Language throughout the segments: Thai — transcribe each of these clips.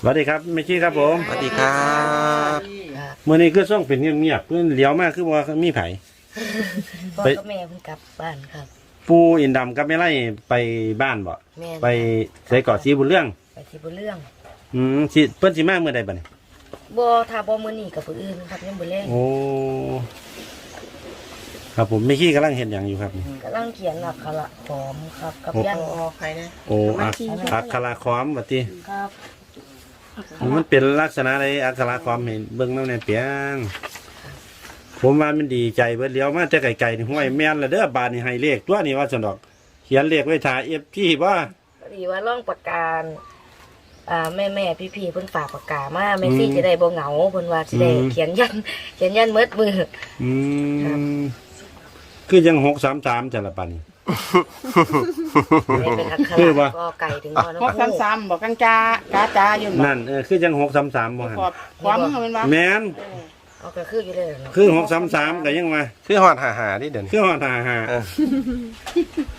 สวัสดีครับไม่ชี้ครับผมสวัสดีครับครับเมื่อนี้คือส่องเป็นเงียบๆเพื่อนเลี้ยวมากคือว่ามีไผพ่อไปกับแม่เพิ่งกลับบ้านครับ ปูอินดำกับแม่ไล่ไปบ้านบ่แม่ไปใส่เกาะสีบุญเรื่อง ไปที่บุญเรื่องอืมสิเพิ่นสิมาเมื่อใดบัดนี้บ่ถ้าบ่มื้อนี้กับผู้อื่นครับยังบ่แลงโอ้ครับผมไม่ขี้กำลังเห็นอย่างอยู่ครับกำลังเขียนอักขระพร้อมครับ กับโอ้ยันออกไปนะโอ้อักอักขระคอมบัดนี้ครับ มันเป็นลักษณะใดอักขระคอมเห็นเบิ่งน้ำในเปียง ผมว่ามันดีใจเบิดเลี้ยวมาแต่ไกลๆนี่ห้วยแม่นละเด้อบาดนี่ให้เลขตัวนี้ว่าซั่นดอก เขียนเลขไว้ถ่า FP บ่พอดีว่าร่องประกาศอ่าแม่แม่พี่พี่ๆเพิ่นฝากประกาศมาแม่ซี่จะได้บ่เหงาเพิ่นว่าสิได้เขียนยันเขียนยันเมิดมือ อืมคือยังหกสามสามจังละปันนี่ได้ เป็นอักขคือระว่า ก็ไก่ถึงพอน้ำพวกพูซ้ำๆบอกกันจ้ากาจ้าอยู่นั่นเออคือยังหกสามสามบ่ปหัระนกอบความมือมันว่าแมนเอาก็คืออยู่เลยเนาะคือหกสามสามก็ยังว่าคือหอดหาหาที่เด่นคือหอดหาหาเออ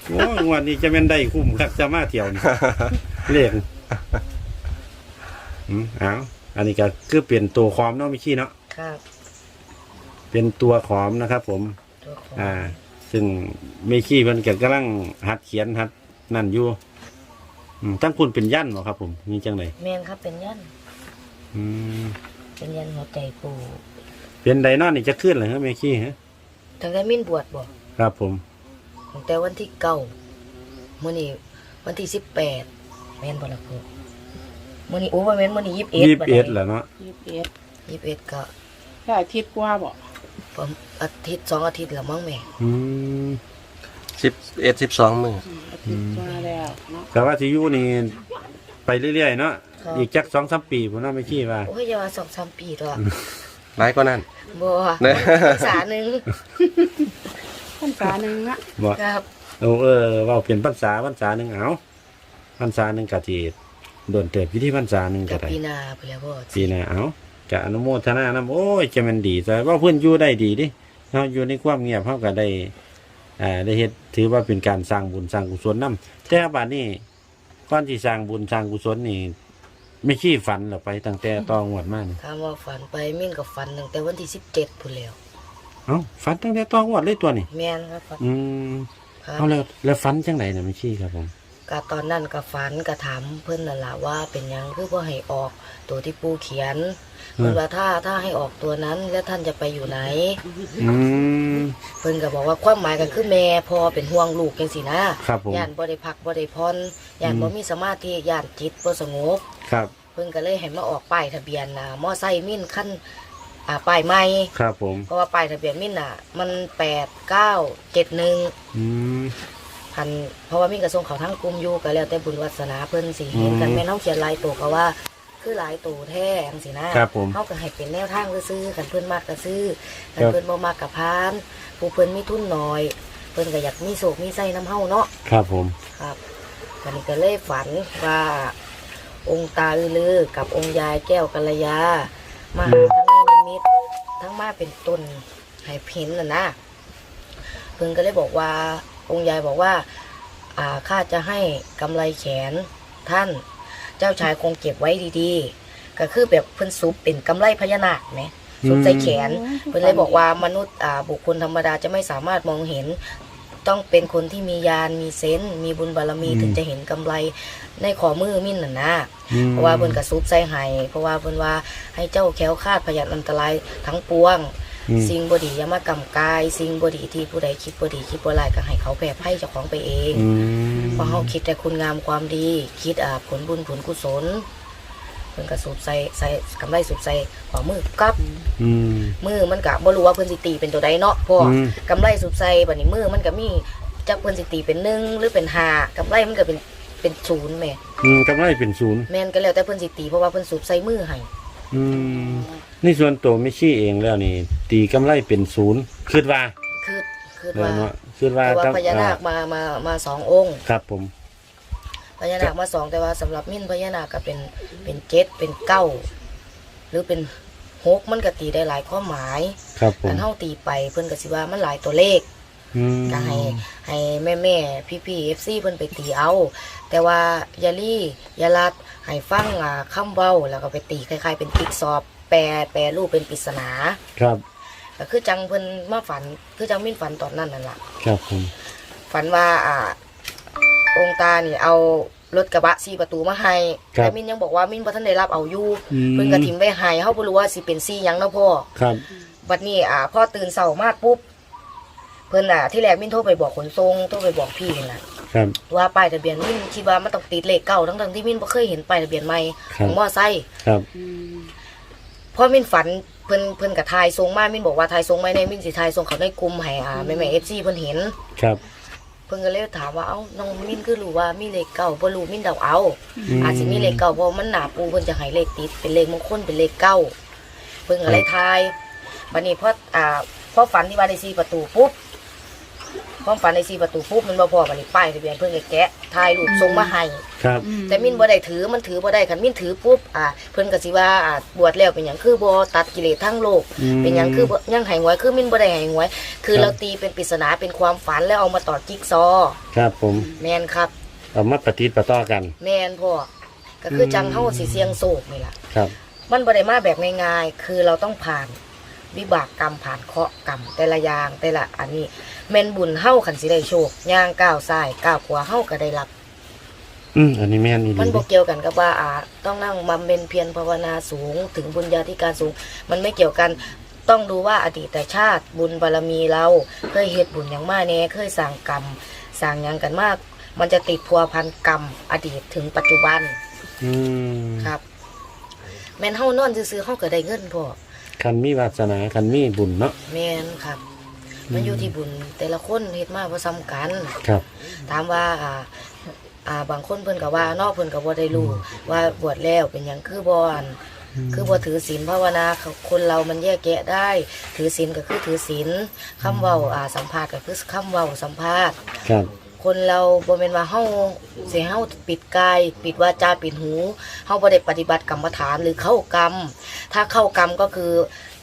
โอ้ยงวันนี้จะเป็นได้คุ้มครับจะมาเที่ยวนี่ เลขอืมเอาอันนี้ก็คือเปลี่ยนตัวขอมเนาะไม่ขี้เนาะครับ เป็นตัวขอมนะครับผม ตัวของอ่า ซึ่งไม่ขี้เพิ่นก็กำลังหัดเขียนหัดนั่นอยู่อืมตั้งคุณเป็นยันบ่ครับ ผมนี่จังไดแม่นครับเป็นยันอืมเป็นยันหัวใจปูเป็นไดนอนนี่จะขึ้นเหรอครับเมขี้ฮะตั้งแต่มิ้นบวชบ่ครับผมตั้งแต่วันที่เก้ามื้อนี้วันที่สิบแปดแม่นบ่ล่ะพ่อมื้อนี้โอ้บ่แม่นมื้อนี้ยี่สิบเอ็ดยี่สิบเอ็ดเหรอเนาะยี่สิบเอ็ดยี่สิบเอ็ดก็แค่อาทิตย์กว่าบอก ประมาณอาทิตย์สองอาทิตย์ละมั้งแม่อืมสิบเอ็ดสิบสองมืออาทิตย์กว่าแล้วเนาะแต่ว่าที่อยู่นี่ไปเรื่อยๆเนาะอีกจักสองสามปีผมน่าไม่ขี้ว่าโอ้ยอย่าว่าสองสามปีตัวหลายก็นั่นบ่เนอะภาษาหนึ่งพรรษาหนึ่งอะบอกครับเออเออเว่าเปลี่ยนภาษาภาษาหนึ่งเอาภาษาหนึ่งกะทีโดนเติบวิธีภาษาหนึ่งกัก็บได้ปีหนาไปแล้วพ่อปีหน้าเอา กะอนุโมทนานะโอ้ยจะมันดีแต่ว่าเพื่อนอยู่ได้ดีดิเราอยู่ในความเงียบเขาก็ได้อ่าได้เฮ็ดถือว่าเป็นการสร้างบุญสร้างกุศลนํแต่บัดนี้ก่อนที่สร้างบุญสร้างกุศลนี่ไม่ขี้ฝันหรอไปตั้งแต่ตองวดมานี่ถามว่าฝันไปมิ่นกับฝันตั้งแต่วันที่สิบเจ็ดพุ่นแล้วเอ้าฝันตั้งแต่ตองวดเลยตัวนี่แม่นครับฝันอืมครับเอาแล้วแล้วฝันจังไหนน่ะไม่ขี้ครับผม ก็ตอนนั้นก็ฝันก็ถามเพิ่นนั่นล่ะว่าเป็นหยังคือบ่ให้ออกตัวที่ปูเขียนเพิ่นว่าถ้าถ้าให้ออกตัวนั้นแล้วท่านจะไปอยู่ไหน อืม เพิ่นก็บอกว่าความหมายก็คือแม่พอเป็นห่วงลูกจังซี่นะครับผม ย่านบ่ได้พักบ่ได้พรย่านบ่มีสมาธิย่านจิตบ่สงบ ครับ เพิ่นก็เลยให้มาออกป้ายทะเบียนน่ะมอไซค์มิ่นคันอ่าป้ายใหม่ ครับผม เพราะว่าป้ายทะเบียนมิ่นน่ะ มัน8971อืม พันเพราะว่ามิ่นก็ส่งเขาทั้งกลุ่มอยู่ก็แล้วแต่บุญวาสนาเพิ่นสิเห็นกันอืมแม่นเฮาเขียนลายตัวก็ว่า คือหลายตัวแท้จังซี่นะครับผมเฮาก็ให้เป็นแนวทางซื่อๆกันเพิ่นมากก็ซื้อกันครับเพิ่นบ่มากก็พานผู้เพิ่นมีทุนน้อย เพิ่นก็อยากมีโศกมีไส้น้ำเฮาเนาะครับผมครับวันนี้ก็เลยฝันว่าองค์ตาอือลือกับองค์ยายแก้วกัลยามาหาทั้งในนิมิตทั้งมาเป็นต้นให้เพ้นน่ะนะเพิ่นก็เลยบอกว่า องค์ยายบอกว่าอ่าข้าจะให้กำไรแขนท่าน เจ้าชายคงเก็บไว้ดีๆ ก็คือแบบเพิ่นซุปเป็นกำไรพญานาคไหมซุปใส่แขนเพิ่นเลยบอกว่ามนุษย์อ่าบุคคลธรรมดาจะไม่สามารถมองเห็น ต้องเป็นคนที่มียานมีเซนส์มีบุญบารมีอืมถึงจะเห็นกำไรในขอมือมิ่นน่ะนะอืมเพราะว่าเพิ่นกระซุบใส่ให้เพราะว่าเพิ่นว่าให้เจ้าแคล้วคลาดพยานอันตรายทั้งปวงอืม สิ่งบดีอย่ามากำกาย สิ่งบดีที่ผู้ใดคิดบดีคิดบ่ร้ายก็ให้เขาแผ่ไพ่เจ้าของไปเองอืมเพราะเฮาคิดแต่คุณงามความดี คิดอ่าผลบุญผลกุศลเพิ่นก็สูบใส่ใส่กำไรสูบใส่ขวามือกับอืมมือมันก็บ่รู้ว่าเพิ่นสิตีเป็นตัวใดเนาะพ่ออมกำไรสูบใส่บัดนี้มือมันก็มีจักเพิ่นสิตีเป็นหนึ่งหรือเป็นห้ากำไรมันก็เป็นเป็นศูนย์แหม่อืมกำไรเป็นศูนย์แม่นก็แล้วแต่เพิ่นสิตีเพราะว่าเพิ่นสูบใส่มือให้อืม นี่ส่วนตัวไม่ชี้เองแล้วนี่ ตีกำไรเป็นศูนย์คิดว่าคือคือเออว่าเนาะคิดว่าเพราะว่าต้องพญานาคมามามาสององค์ครับผม พญานาคมาสองแต่ว่าสำหรับมิ่นพญานาคก็เป็นเป็นเจ็ดเป็นเก้าหรือเป็นหกมันก็ตีได้หลายความหมายครับผมการเฮาตีไปเพิ่นก็สิว่ามันหลายตัวเลข อืมก็ให้ให้แม่แม่พี่พี่เอฟซีเพิ่นไปตีเอา แต่ว่าอยาลี่อยาลัดให้ฟังอ่าคำเว้าแล้วก็ไปตีคล้ายๆเป็นติ๊กซอบ แปลแปลรูปเป็นปริศนาครับ ก็คือจังเพิ่นมาฝัน คือจังมินฝันตอนนั้นนั่นล่ะ ครับผมฝันว่าอ่า องค์ตานี่เอารถกระบะสี่ประตูมาให้แต่มินยังบอกว่ามินบ่ทันได้รับเอาอยู่อืมเพิ่นก็ทิมไว้ให้เฮาบ่รู้ว่าสิเป็นซี่หยังเนาะพ่อ ครับ บัดนี้อ่าพ่อตื่นเช้ามาปุ๊บ เพิ่นอะที่แรกมินโทรไปบอกขนส่งโทรไปบอกพี่นั่นล่ะ ครับ ว่าป้ายทะเบียนมินคิดว่ามันต้องติดเลขเก่าทั้งๆที่มินบ่เคยเห็นป้ายทะเบียนใหม่คขรัอบงมอไซค์ครับ อืมเพราะมินฝันเพิ่นเพิ่นกับทายทรงมามินบอกว่าทายทรงไม่ในมินสิทายทรงเขาในกลุ่มให้อ่าแม่ๆ FC เพิ่นเห็น ครับ เพิ่นก็เลยถามว่าเอ้าน้องมินคือรู้ว่ามีเลขเก่าบ่รู้มินเดาเอามอาจสิมีเลขเก่าเพราะมันหนาปูเพิ่นจะให้เลขติดเป็นเลขมงคลเป็นเลขเก้าเพิ่นก็เลยทายบัดนี้พออ่าพอฝันที่ว่าได้สี่ประตูปุ๊บ พอฝันได้สี่ประตูปุ๊บมันบ่พอบัดนี้ป้ายทะเบียนเพิ่นก็แกะทายรูปทรงมาให้ ครับอืแต่มินบ่ได้ถือมันถือบ่ได้คันมินถือปุ๊บอ่าเพิ่นก็สิว่าอ่าบวชแล้วเป็นหยังคือบ่ตัดกิเลสทั้งโลกอืมเป็นหยังคือบ่ยังให้หวยคือมินบ่ได้ให้หวย คือครับเราตีเป็นปริศนาเป็นความฝันแล้วเอามาต่อจิ๊กซอว์ครับผมแม่นครับ เอามาปฏิดประต่อกัน แม่นพ่อก็คืออมจังเฮาสิเสียงโศกนี่ล่ะ ครับ มันบ่ได้มาแบบง่ายๆ คือเราต้องผ่าน วิบากกรรมผ่านเคราะห์กรรมแต่ละอย่างแต่ละอันนี้แม่นบุญเฮาคันสิได้โชคย่างก้าวซ้ายก้าวขวาเฮาก็ได้รับ อืมอันนี้แม่นอีหมัลีนบ่เกี่ยวกันกับว่าอ่า ต้องนั่งบำเพ็ญเพียรภาวนาสูง ถึงบุญญาธิการสูง มันไม่เกี่ยวกันต้องดูว่าอดีตชาติบุญบารมีเราเคยเฮ็ดบุญอย่างมากแน่เคยสร้างกรรมสร้างหยังกันมาก มันจะติดพัวพันกรรม อดีตถึงปัจจุบันอืมครับ แม่นเฮานอนซื่อๆเฮาก็ได้เงินพ่อ คันมีวาสนาคันมีบุญเนาะ แม่นครับ มันอยู่ที่บุญแต่ละคนเฮ็ดมาบ่ซ้ำกัน ครับ ถามว่าอ่าอ่าบางคนเพิ่นก็ว่าเนอกเพิ่นก็บ่ได้รู้ว่าบวชแล้วเป็นหยังคือบ่อันคือบ่ถือศีลภาวนาคนเรามันแยกแยะได้ ถือศีลก็คือถือศีลคำเว้าอ่าสัมภาษณ์ก็คือคำเว้าสัมภาษณ์ ครับ คนเราบ่แม่นว่าเฮาสิเฮาปิดกาย ปิดวาจาปิดหูเฮาบ่ได้ปฏิบัติกรรมฐานหรือเข้ากรรม ถ้าเข้ากรรมก็คือ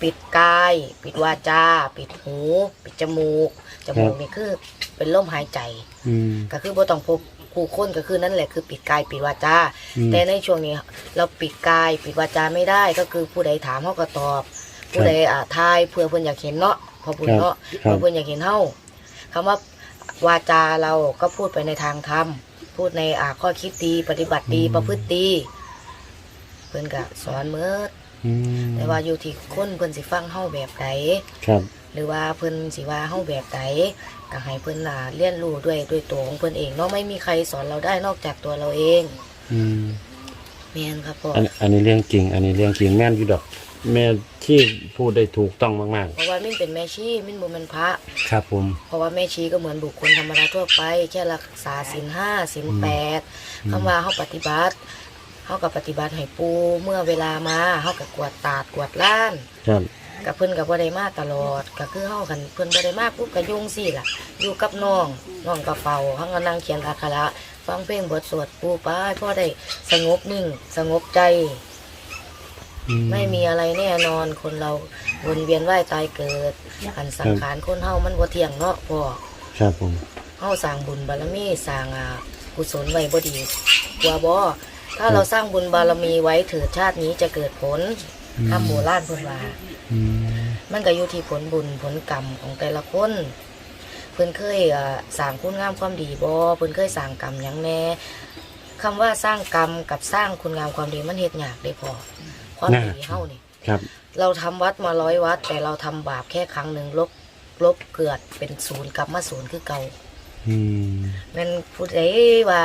ปิดกาย ปิดวาจา ปิดหู ปิดจมูก จมูกนี่คือเป็นลมหายใจ อืม ก็คือบ่ต้องพบผู้คนก็คือนั่นแหละคือปิดกายปิดวาจา อืม แต่ในช่วงนี้เราปิดกายปิดวาจาไม่ได้ก็คือผู้ใดถามเฮาก็ตอบ ผู้ใดอ่าทายเพื่อเพิ่นอยากเห็นเนาะพอบุญเนาะครับ เพื่อเพิ่นอยากเห็นเฮาคำว่า วาจาเราก็พูดไปในทางธรรม พูดในอ่าข้อคิดดี ปฏิบัติดี ประพฤติดี เพิ่นก็สอนเมื่ออืมแต่ว่าอยู่ที่คนเพิ่นสิฟังเฮาแบบใดครับ หรือว่าเพิ่นสิว่าเฮาแบบใดก็ให้เพิ่นน่ะเรียนรู้ด้วยด้วยตัวของเพิ่นเองเนาะไม่มีใครสอนเราได้นอกจากตัวเราเองอืม แม่นครับพ่ออันอันนี้เรื่องจริง อันนี้เรื่องจริงแม่นอยู่ดอก แม่ที่พูดได้ถูกต้องมากเพราะว่ามินเป็นแม่ชีมินบ่แม่นพระ ๆ ครับผม เพราะว่าแม่ชีก็เหมือนบุคคลธรรมดาทั่วไป แค่รักษาศีลห้าศีลแปดคำว่าเฮาปฏิบัติเฮากับปฏิบัติให้ปูเมื่อเวลามาเฮากับกวาดตาดกวาดล้าน ครับ กับเพิ่นกับบ่ได้มาตลอดก็คือเฮาคันเพิ่นบ่ได้มาปุ๊บก็ยุ่งสิล่ะ อยู่กับน้องน้องก็เฝ้าเฮาก็นั่งเขียนอักขระฟังเพลงบทสวดปูไปพอได้สงบนิ่ง สงบใจอื ไม่มีอะไรแน่นอนคนเราวนเวียนว่ายตายเกิดอันสังขารคนเฮามันบ่เที่ยงเนาะพ่อครับผมเฮาสร้างบุญบารมีสร้างอ่ากุศลไว้บ่ดีกว่าบ่ถ้าเราสร้างบุญบารมีไว้เถิดชาตินี้จะเกิดผลคำโบราณเพิ่นว่าอืมมันก็อยู่ที่ผลบุญผลกรรมของแต่ละคนเพิ่นเคยอ่าสร้างคุณงามความดีบ่เพิ่นเคยสร้างกรรมหยังแน่คำว่าสร้างกรรมกับสร้างคุณงามความดีมันเฮ็ดยากเด้พอ ความดีเฮานี่ครับ เราทำวัดมาร้อยวัด แต่เราทำบาปแค่ครั้งหนึ่งลบลบเกิดเป็นศูนย์กลับมาศูนย์คือเก่าอืมแมันพูดไอ้ว่า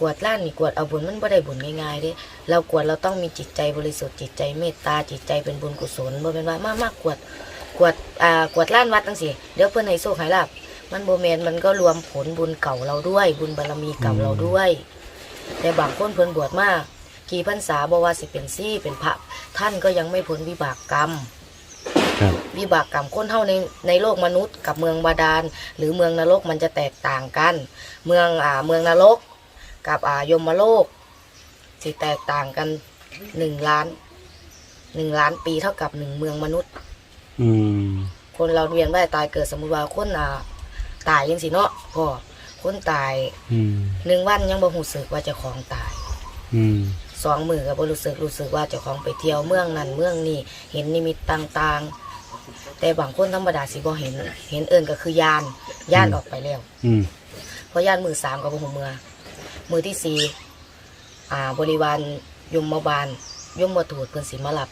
กวดล้านนี่กวดเอาบุญมันบ่ได้บุญง่ายๆเด้เรากวดเราต้องมีจิตใจบริสุทธิ์จิตใจเมตตาจิตใจเป็นบุญกุศลบ่เป็นว่ามากมากกวดกวดอ่ากวดล้านวัดจังซี่เดี๋ยวเพิ่นให้โชคให้ลาบมันบ่แม่นมันก็รวมผลบุญเก่าเราด้วย บุญบารมีเก่าเราด้วย แต่บางคนเพิ่นบวชมากี่ พรรษาบ่ว่าสิเป็นซี่เป็นพระท่านก็ยังไม่พ้นวิบากกรรมครับวิบากกรรมคนเท่าในในโลกมนุษย์กับเมืองบาดาลหรือเมืองนรกมันจะแตกต่างกัน เมืองอ่าเมืองนรก กับอ่ายมโลกสิแตกต่างกันหนึ่งล้านหนึ่งล้านปีเท่ากับหนึ่งเมืองมนุษย์ อืมคนเราเวียนว่ายตายเกิดสมมติว่าคนอ่าตายยังสิเนาะพ่อคนตายอืมหนึ่งวันยังบ่หูสึกว่าเจะของตาย อืม สองมือก็บ่รู้สึกรู้สึกว่าเจ้าของไปเที่ยวเมืองนั้นเมืองนี้เห็นนิมิตต่างๆ แต่บางคนธรรมดาสิบ่เห็น เห็นเอิ้นก็คือยานยานออกไปแล้วอืมเพราะย่านมือสามกับหัวเมือมือที่สี่อ่าบริวารยมบาลยมมาถูดเพิ่นสิมาหลับ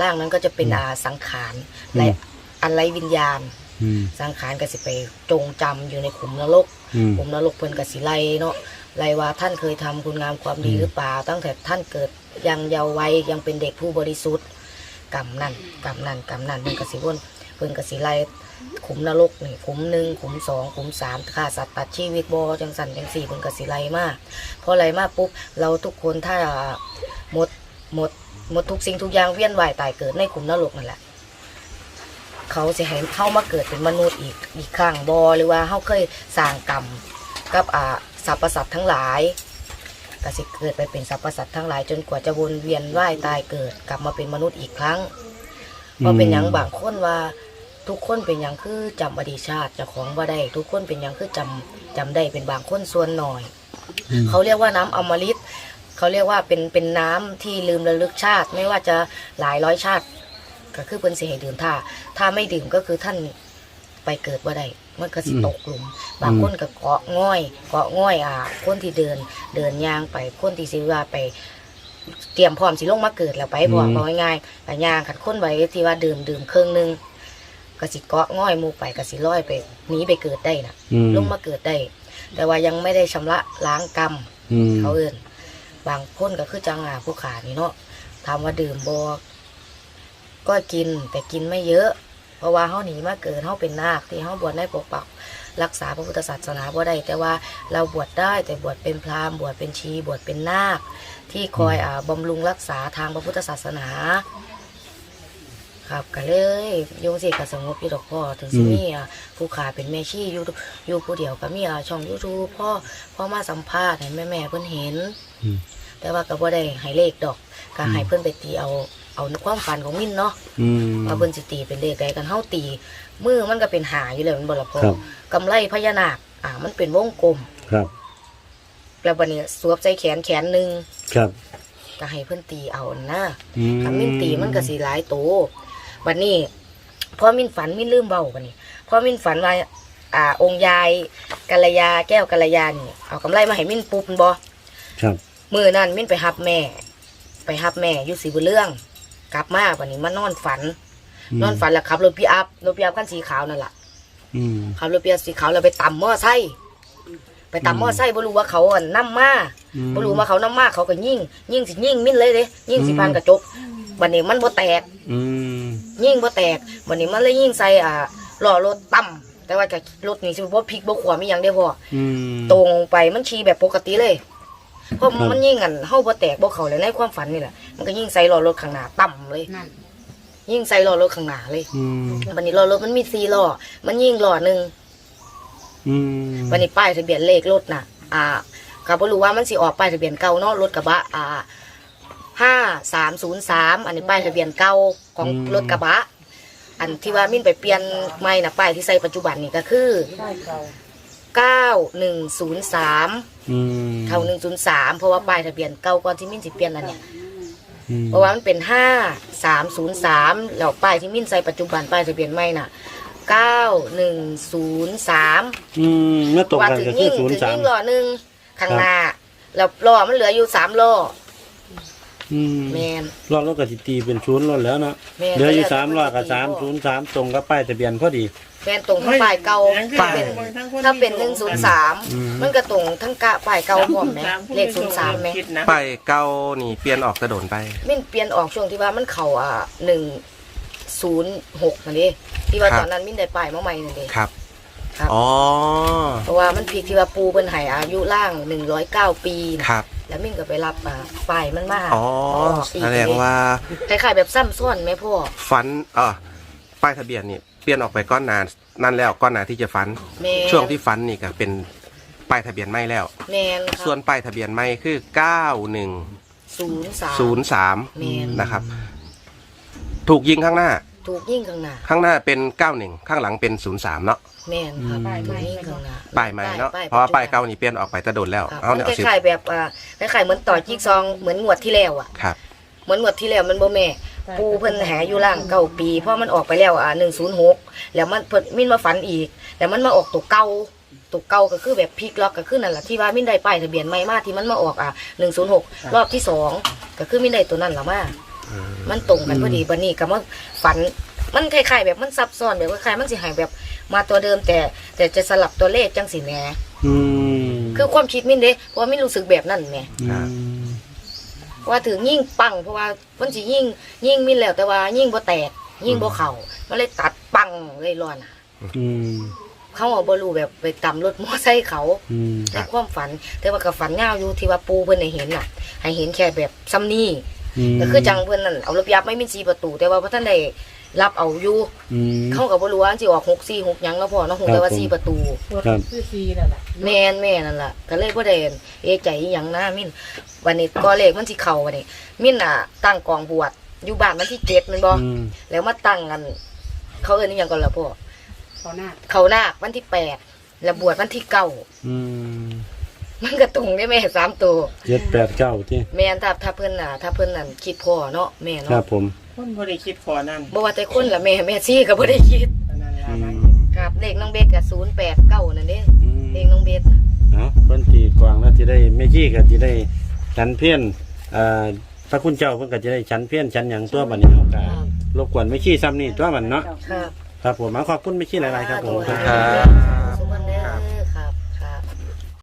ร่างนั้นก็จะเป็นอาสังขารและอันไรวิญญาณอืมสังขารก็สิไปจงจำอยู่ในขุมนรกอืมขุมนรกเพิ่นก็สิไล่เนาะ ไล่ว่าท่านเคยทำคุณงามความดีอืมหรือเปล่า ตั้งแต่ท่านเกิดยังเยาว์วัยยังเป็นเด็กผู้บริสุทธิ์กรรมนั่นกรรมนั่นกรรมนั่นเพิ่นก็สิวนเพิ่นก็สิไล่ขุมนรกนี่ขุมหนึ่งขุมสองขุมสามฆ่าสัตว์ตัดชีวิตบอจังสันจังสี่เพิ่นก็สิไล่มาพอไล่มาปุ๊บเราทุกคนถ้าหมดหมดหมดทุกสิ่งทุกอย่างเวียนว่ายตายเกิดในขุมนรกนั่นแหละเขาสิให้เข้ามาเกิดเป็นมนุษย์อีกอีกครั้งบอหรือว่าเขาเคยสร้างกรรมกับอ่า สรรพสัตว์ทั้งหลายก็สิเกิดไปเป็นสรรพสัตว์ทั้งหลาย จนกว่าจะวนเวียนว่ายตายเกิด กลับมาเป็นมนุษย์อีกครั้งเพราะเป็นหยังบางคนว่าทุกคนเป็นหยังคือจำอดีตชาติเจ้าของว่าได้ ทุกคนเป็นหยังคือจำจำได้เป็นบางคนส่วนหน่อยอืมเขาเรียกว่าน้ำอมฤตเขาเรียกว่าเป็นเป็นน้ำที่ลืมระลึกชาติ ไม่ว่าจะหลายร้อยชาติ ก็คือเพิ่นสิให้ดื่มถ้า ถ้าไม่ดื่มก็คือท่านไปเกิดว่าได้ มันก็สิตกหลุมบางคนก็เกาะง่อย เกาะง่อยอ่าคนที่เดินเดินย่างไปคนที่สิว่าไป เตรียมพร้อมสิลงมาเกิดแล้วไปบอกบอกง่ายๆแต่ย่างขัดคนไว้ที่ว่าดื่มดื่มเครื่องหนึงก็สิเกาะง่อยหมูไปก็สิลอยไปหนีไปเกิดได้น่ะอืมลงมาเกิดได้ แต่ว่ายังไม่ได้ชำระล้างกรรมอืมเขาเอินบางคนก็คือจังอะผู้ขานี่เนาะถามว่าดื่มบอกก็กินแต่กินไม่เยอะ เพราะว่าเขาหนีมาเกิดเขาเป็นนาคที่เขาบวชได้ปกปักรักษาพระพุทธศาสนาบ่ได้แต่ว่าเราบวชได้แต่บวชเป็นพราหมณ์บวชเป็นชีบวชเป็นนาค ที่คอยอ่าบำรุงรักษาทางพระพุทธศาสนา ครับก็เลยโยงสิกับสงบอยู่ดอกพ่อถึงสิมีอะผู้ขาเป็นแม่ชีอยู่อยู่ผู้เดียวก็มีอะช่องยูทูบพ่อพ่อมาสัมภาษณ์ให้แม่แม่ๆเพิ่นเห็นอืมแต่ว่าก็บ่ได้ให้เลขดอกก็ให้เพิ่นไปตีเอา เอาความฝันของมินเนาะอืม ว่าเพิ่นสิตีเป็นเลขใดกันเฮาตีมือมันก็เป็นหาอยู่แล้วแมันบ่ล่ะพ่อครับ กำไรพญานาคอ่า มันเป็นวงกลม ครับ แล้วบัดนี้สวบใส่แขนแขนหนึงครับก็ให้เพิ่นตีเอานะ อืม ถ้ามินตีมันก็สิหลายโตบัดนี้พอมินฝันมินลืมเบาบัดนี้พอมินฝันว่าอ่า องค์ยายกัลยาแก้วกัลยานี่เอากำไรมาให้มินปุ๊บแม่นบ่ครับ มื้อนั้นมินไปหับแม่ ไปหับแม่อยู่สีบุญเรื่อง กลับมาบัดนี้มานอนฝัน นอนฝันแล้วขับรถพี่อัพรถพี่อัพคันสีขาวนั่นล่ะอืมขับรถพี่อัพสีขาวแล้วไปต่ำมอไซค์ไปต่ำมอไซค์บ่รู้ว่าเขาอะนํมาอืมบ่รู้ว่าเขานํมาเขาก็ยิงยิงสิยิงมินเลยเด้ยิงสิพันกระจกบัดนี้มันบ่แตกอืมยิงบ่แตกบัดนี้มันเลยยิงใส่อ่าล้อรถต่ำแต่ว่าก็รถนี่สิบ่พลิกบ่ขวามีหยังได้พออืมตรงไปมันขี่แบบปกติเลย เพราะครับมันยิงกันเฮาบ่แตกบ่เข้าเลยในความฝันนี่แหละมันก็ยิงใส่ล้อรถข้างหน้าต่ำเลย นั่นยิงใส่ล้อรถข้างหน้าเลยอืมบัดนี้ล้อรถมันมี4ล้อมันยิงล้อหนึงอืมบัดนี้ป้ายทะเบียนเลขรถน่ะ อ่าก็บ่รู้ว่ามันสิออกป้ายทะเบียนเก่าเนาะรถกระบะอ่า5303อันนี้ป้ายทะเบียนเก่าของรถกระบะ อันที่ว่ามินไปเปลี่ยนใหม่น่ะป้ายที่ใส่ปัจจุบันนี่ก็คือ ใช่เก่า 9103อืมเท่า103เพราะว่าป้ายทะเบียนเก่าก่อนที่มินสิเปลี่ยนอันเนี้ยอืมเพราะว่ามันเป็นห้าสามศูนย์สามแล้วป้ายที่มิ้นใส่ปัจจุบันป้ายทะเบียนไม่น่ะเก้าหนึ่งศูนย์สามอืมเมื่อตรงว่ากันถึงก็คือยิ่งศูนถึย์งสาม ยิ่งล้อหนึ่งข้างหน้าแล้วล้อมันเหลืออยู่สามล้อ อืมแมน รอบรถก็สิตีเป็นศูนย์รถแล้วเนาะแม่น เหลืออยู่แต่สามแล้วรอบกับแต่สามตีศูนย์สามตรงกับป้ายทะเบียนพอดี แมนตรงทั้งป้ายเก่าถ้าเป็นถ้าเป็นหนึ่งศูนย์สามอืม มันก็ตรงทั้งกะป้ายเก่าพร้อมไหมเลขศูนย์สามไหมไปเก้านี่เปลี่ยนออกกระโดนไปมิ้นเปลี่ยนออกช่วงที่ว่ามันเข่าอะหนึ่งศูนย์หกนั่นเองที่ว่าครับ ตอนนั้นมิ้นได้ป้ายมาใหม่นั่นเอง ครับ ครับ อ๋อ เพราะว่ามันพีคที่ว่าปูเป็นไหอายุล่างหนึ่งร้อยเก้าปีนะครับ แล้วมิ่งก็ไปรับอ่าป้ายมันมาอ๋ออีกแสดงว่าคล้ายๆแบบซ้ำซ้อนไหมพ่อฟันอะป้ายทะเบียนนี่เปลี่ยนออกไปก้อนนานนั่นแล้วก้อนหนาที่จะฟัน แมนช่วงที่ฟันนี่ก็เป็นป้ายทะเบียนไม่แล้ว แมนส่วนป้ายทะเบียนไม่คือ ศูนย์สาม9103 แมนนะครับ ถูกยิงข้างหน้า ถูกยิ่งข้างหน้าข้างหน้าเป็น 91 ข้างหลังเป็น 03 เนาะแม่นครับป้ายถูใหม่กยิ่งข้างหน้า ป้ายใหม่เนาะป้ยเพราะว่าป้ายปัจจุเก่าบันนี่เปลี่ยนออกไปแตะโดนแล้วครับเอามันเนี่ยคเอาสิล้ายๆแบบอ่าคล้ายๆเหมือนต่อจิ๊กซองเหมือนงวดที่แล้วอะครับ เหมือนงวดที่แล้วมันบ่แม่ปูเพิ่นหาอยู่ล่างเก้าปีเพราะมันออกไปแล้วอ่าหนึ่งศูนย์หกแล้วมันเพิ่นมินมาฝันอีก แล้วมันมาออกตัวเก่าตัวเก่าก็คือแบบพลิกล็อกก็คือนั่นแหละที่ว่ามินได้ป้ายทะเบียนใหม่มาที่มันมาออกอะหนึ่งศูนย์หกรอบที่สองก็คือมินได้ตัวนั้นละมา มันตรงกันพอดีบันนี้ก็มาฝันมันคล้ายๆแบบมันซับซ้อนแบบคล้ายๆมันสิใหายแบบมาตัวเดิมแต่ แต่จะสลับตัวเลขจังสิแหน่อืมคือความคิดมินเด้เพราะว่ามินรู้สึกแบบนั้นแหม่อืมว่าถึงยิ่งปังเพราะว่ามันสิยิ่งยิ่งมินแล้วแต่ว่ายิ่งบ่แตก ยิ่งบ่เข่ามันเลยตัดปังเลยร้อนอะอืมเขาเอาบ่รู้แบบไปตำรถมอไซค์เขาอืมในความฝัน แต่ว่ากับฝันเงาวอยู่ที่ว่าปูเพิ่นให้เห็นน่ะ ให้เห็นแค่แบบซ้ำนี่ มก็คือจังเพิ่นนั่นเอารถยับไม่มีสีประตู แต่ว่าพระท่านได้รับเอาอยู่อืม เขาก็บ่รู้ว่าสิออก6 4 6หยังเนาะพ่อเนาะฮู้แต่ว่าครับผม สี่ประตู ครับ คือซีแล้วล่ะแม่นแม่นั่นล่ะก็เลยบ่ได้เอะใจอีหยังนะมินวันนี้ก็เลขมันสิเข้าวันนี้ มินน่ะตั้งกองบวชอยู่บ้านวันที่7แม่นบ่อืมแล้วมาตั้งกัน เขาเอิ้นอีหยังก่อนล่ะพ่อเขาหน้าเขานาควันที่แปดแล้วบวชวันที่เก้าอืม มันก็ตรงได้แม่สามตัวเจ็ดแปดเก้าที่แม่นถ้าถ้าเพิ่นน่ะถ้าเพิ่นนั่นคิดพ่อเนาะแม่ครัเนาะบผมคนบ่ได้คิดขอนั่นบ่ว่าแต่คนละแม่แม่ซี่ก็บ่ได้คิดอันนั้นล่ะอืมันมครับเลขน้องเบสก็ศูนย์แปดเก้านั่นเด้อืมเลขน้องเบสน่ะเนาะคนตีกวางแล้วที่ได้ไม่ขี้ก็ที่ได้ชั้นเพี้ยนเอ่อพระคุณเจ้าเพิ่นก็จะได้ชั้นเพี้ยนชั้นหยังตัวบัดนี้เฮาก็รบกวนไม่ขี้ซ้ำนี่ตัวมันเนาะครับ ครับผมมาขอบคุณไม่ขี้หลายๆครับผมครับครับ